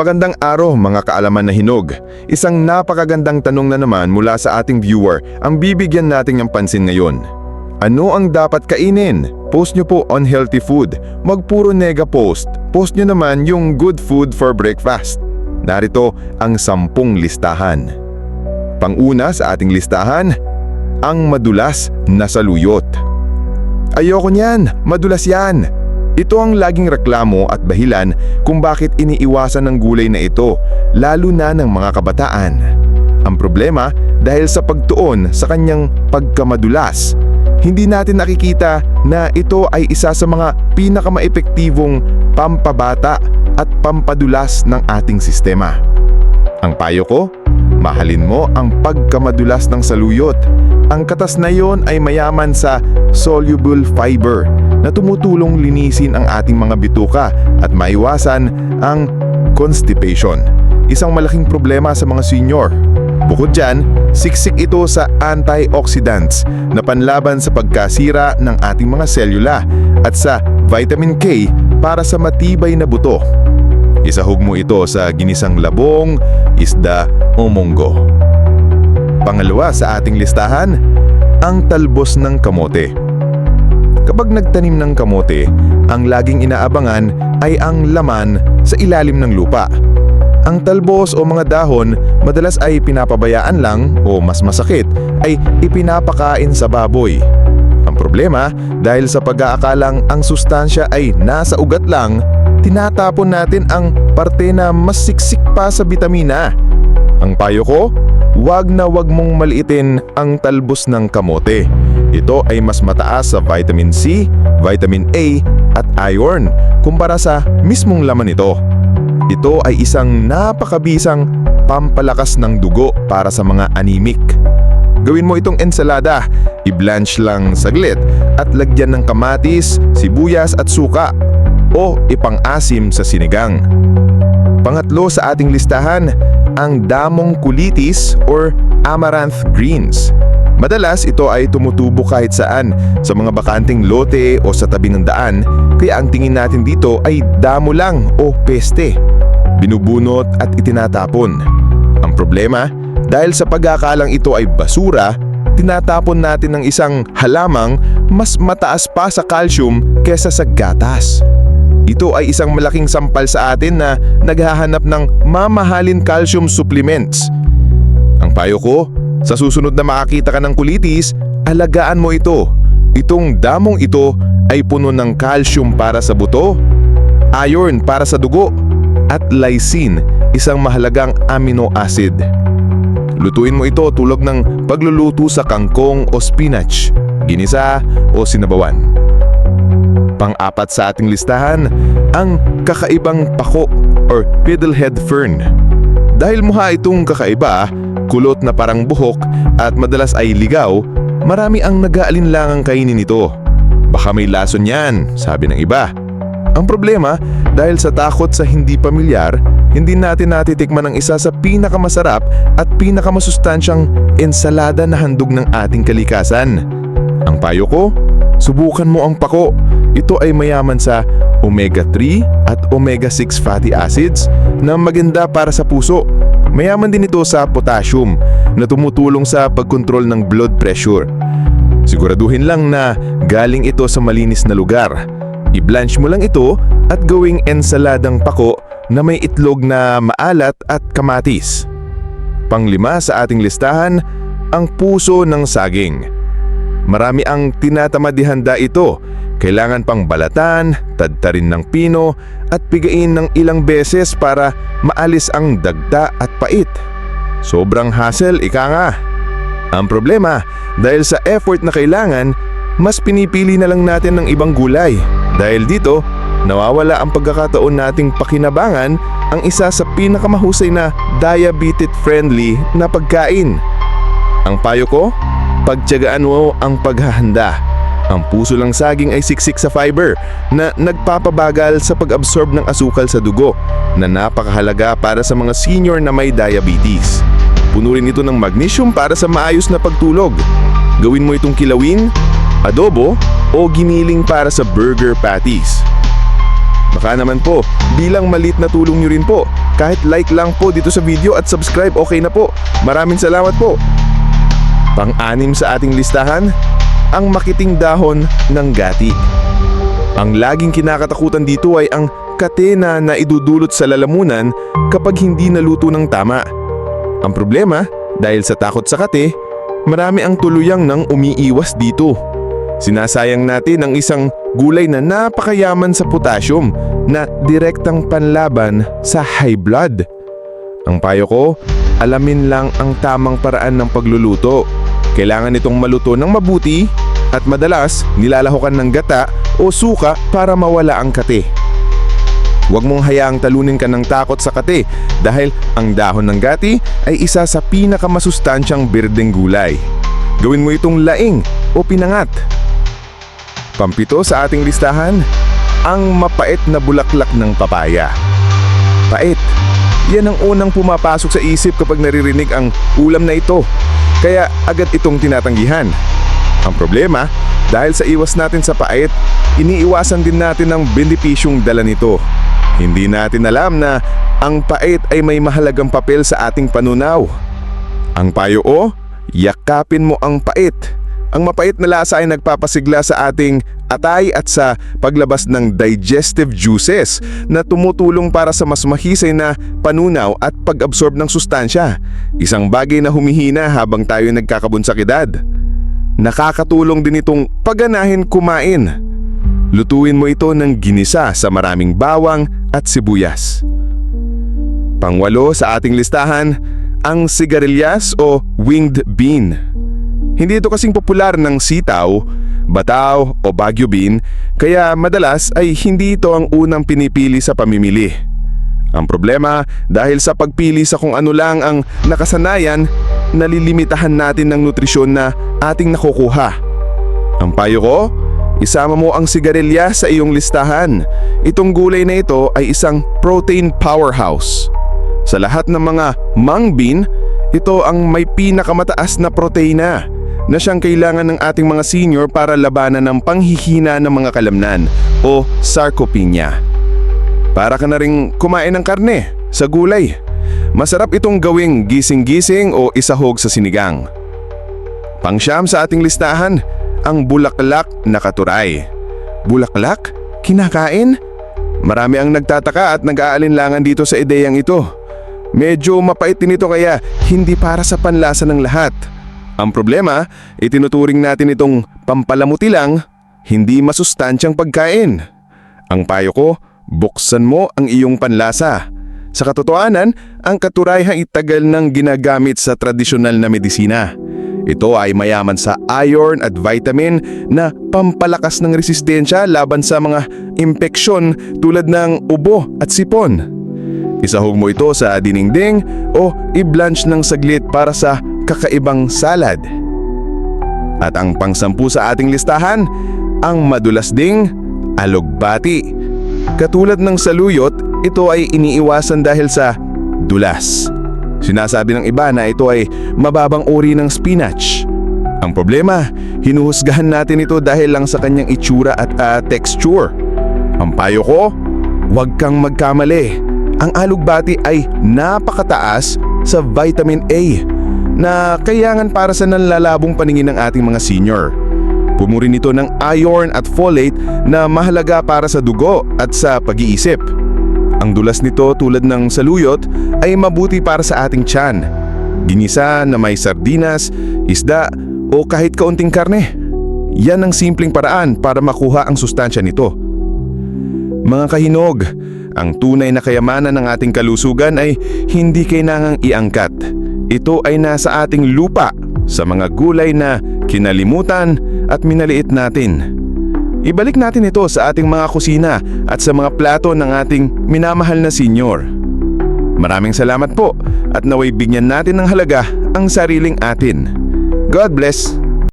Magandang araw mga kaalaman na hinog. Isang napakagandang tanong na naman mula sa ating viewer ang bibigyan natin ng pansin ngayon. Ano ang dapat kainin? Post nyo po on healthy food. Magpuro nega post. Post nyo naman yung good food for breakfast. Narito ang sampung listahan. Panguna sa ating listahan, ang madulas na saluyot. Ayoko niyan, madulas yan. Ito ang laging reklamo at dahilan kung bakit iniiwasan ng gulay na ito, lalo na ng mga kabataan. Ang problema dahil sa pagtuon sa kanyang pagkamadulas, hindi natin nakikita na ito ay isa sa mga pinakamaepektibong pampabata at pampadulas ng ating sistema. Ang payo ko, mahalin mo ang pagkamadulas ng saluyot. Ang katas na yon ay mayaman sa soluble fiber na tumutulong linisin ang ating mga bituka at maiwasan ang constipation. Isang malaking problema sa mga senior. Bukod dyan, siksik ito sa antioxidants na panlaban sa pagkasira ng ating mga selula at sa vitamin K para sa matibay na buto. Isahog mo ito sa ginisang labong, isda o munggo. Pangalawa sa ating listahan, ang talbos ng kamote. Kapag nagtanim ng kamote, ang laging inaabangan ay ang laman sa ilalim ng lupa. Ang talbos o mga dahon madalas ay pinapabayaan lang o mas masakit ay ipinapakain sa baboy. Ang problema, dahil sa pag-aakalang ang sustansya ay nasa ugat lang, tinatapon natin ang parte na mas siksik pa sa bitamina. Ang payo ko, wag na wag mong maliitin ang talbos ng kamote. Ito ay mas mataas sa vitamin C, vitamin A at iron kumpara sa mismong laman nito. Ito ay isang napakabisang pampalakas ng dugo para sa mga anemic. Gawin mo itong ensalada, i-blanch lang saglit at lagyan ng kamatis, sibuyas at suka o ipang-asim sa sinigang. Pangatlo sa ating listahan, ang damong kulitis or amaranth greens. Madalas ito ay tumutubo kahit saan, sa mga bakanting lote o sa tabi ng daan, kaya ang tingin natin dito ay damo lang o peste. Binubunot at itinatapon. Ang problema, dahil sa pagkakalang ito ay basura, tinatapon natin ng isang halamang mas mataas pa sa calcium kesa sa gatas. Ito ay isang malaking sampal sa atin na naghahanap ng mamahalin calcium supplements. Ang payo ko, sa susunod na makakita ka ng kulitis, alagaan mo ito. Itong damong ito ay puno ng calcium para sa buto, iron para sa dugo, at lysine, isang mahalagang amino acid. Lutuin mo ito tulog ng pagluluto sa kangkong o spinach, ginisa o sinabawan. Pang-apat sa ating listahan, ang kakaibang pako or fiddlehead fern. Dahil mukha itong kakaiba, kulot na parang buhok at madalas ay ligaw, marami ang nag-aalinlangang kainin ito. Baka may lason yan, sabi ng iba. Ang problema, dahil sa takot sa hindi pamilyar, hindi natin natitikman ang isa sa pinakamasarap at pinakamasustansyang ensalada na handog ng ating kalikasan. Ang payo ko, subukan mo ang pako. Ito ay mayaman sa omega-3 at omega-6 fatty acids na maganda para sa puso. Mayaman din ito sa potassium na tumutulong sa pagkontrol ng blood pressure. Siguraduhin lang na galing ito sa malinis na lugar. I-blanch mo lang ito at gawing ensaladang pako na may itlog na maalat at kamatis. Panglima sa ating listahan, ang puso ng saging. Marami ang tinatamad-ihanda ito. Kailangan pang balatan, tadtarin ng pino at pigain ng ilang beses para maalis ang dagda at pait. Sobrang hassle, ika nga. Ang problema, dahil sa effort na kailangan, mas pinipili na lang natin ng ibang gulay. Dahil dito, nawawala ang pagkakataon nating pakinabangan ang isa sa pinakamahusay na diabetes-friendly na pagkain. Ang payo ko, pagtyagaan mo ang paghahanda. Ang puso lang saging ay siksik sa fiber na nagpapabagal sa pag-absorb ng asukal sa dugo na napakahalaga para sa mga senior na may diabetes. Puno rin ito ng magnesium para sa maayos na pagtulog. Gawin mo itong kilawin, adobo o giniling para sa burger patties. Baka naman po, bilang malit na tulong nyo rin po. Kahit like lang po dito sa video at subscribe, okay na po. Maraming salamat po. Pang-anim sa ating listahan, ang makiting dahon ng gati. Ang laging kinakatakutan dito ay ang katena na idudulot sa lalamunan kapag hindi naluto ng tama. Ang problema, dahil sa takot sa kate, marami ang tuluyang nang umiiwas dito. Sinasayang natin ang isang gulay na napakayaman sa potassium na direktang panlaban sa high blood. Ang payo ko, alamin lang ang tamang paraan ng pagluluto. Kailangan itong maluto ng mabuti at madalas nilalahukan ng gata o suka para mawala ang kate. Huwag mong hayaang talunin ka ng takot sa kate dahil ang dahon ng gati ay isa sa pinakamasustansyang birdeng gulay. Gawin mo itong laing o pinangat. Pampito sa ating listahan, ang mapait na bulaklak ng papaya. Pait. Yan ang unang pumapasok sa isip kapag naririnig ang ulam na ito. Kaya agad itong tinatanggihan. Ang problema, dahil sa iwas natin sa pait, iniiwasan din natin ang benepisyong dala nito. Hindi natin alam na ang pait ay may mahalagang papel sa ating panunaw. Ang payo o, yakapin mo ang pait. Ang mapait na lasa ay nagpapasigla sa ating atay at sa paglabas ng digestive juices na tumutulong para sa mas mahisay na panunaw at pag-absorb ng sustansya. Isang bagay na humihina habang tayo nagkakabunsakidad. Nakakatulong din itong paganahin kumain. Lutuin mo ito ng ginisa sa maraming bawang at sibuyas. Pangwalo sa ating listahan, ang sigarilyas o winged bean. Hindi ito kasing popular ng sitaw, bataw o bagyo bean, kaya madalas ay hindi ito ang unang pinipili sa pamimili. Ang problema, dahil sa pagpili sa kung ano lang ang nakasanayan, nalilimitahan natin ng nutrisyon na ating nakukuha. Ang payo ko, isama mo ang sigarilya sa iyong listahan. Itong gulay na ito ay isang protein powerhouse. Sa lahat ng mga mung bean, ito ang may pinakamataas na proteina na siyang kailangan ng ating mga senior para labanan ng panghihina ng mga kalamnan o sarcopenia. Para ka na rin kumain ng karne sa gulay. Masarap itong gawing gising-gising o isahog sa sinigang. Pangsyam sa ating listahan, ang bulaklak na katuray. Bulaklak? Kinakain? Marami ang nagtataka at nag-aalinlangan dito sa ideyang ito. Medyo mapait din ito kaya hindi para sa panlasa ng lahat. Ang problema, itinuturing natin itong pampalamuti lang, hindi masustansyang pagkain. Ang payo ko, buksan mo ang iyong panlasa. Sa katotohanan, ang katurayhang itagal ng ginagamit sa tradisyonal na medisina. Ito ay mayaman sa iron at vitamin na pampalakas ng resistensya laban sa mga impeksyon tulad ng ubo at sipon. Isahog mo ito sa diningding o i-blanch ng saglit para sa kakaibang salad. At ang pangsampu sa ating listahan, ang madulas ding alugbati. Katulad ng saluyot, ito ay iniiwasan dahil sa dulas. Sinasabi ng iba na ito ay mababang uri ng spinach. Ang problema, hinuhusgahan natin ito dahil lang sa kanyang itsura at ah, texture. Ang payo ko, huwag kang magkamali. Ang alugbati ay napakataas sa vitamin A na kayangan para sa nanlalabong paningin ng ating mga senior. Pumuri nito ng iron at folate na mahalaga para sa dugo at sa pag-iisip. Ang dulas nito tulad ng saluyot ay mabuti para sa ating tiyan. Ginisa na may sardinas, isda o kahit kaunting karne. Yan ang simpleng paraan para makuha ang sustansya nito. Mga kahinog, ang tunay na kayamanan ng ating kalusugan ay hindi kailangang iangkat. Ito ay nasa ating lupa sa mga gulay na kinalimutan at minaliit natin. Ibalik natin ito sa ating mga kusina at sa mga plato ng ating minamahal na senyor. Maraming salamat po at naway bigyan natin ng halaga ang sariling atin. God bless!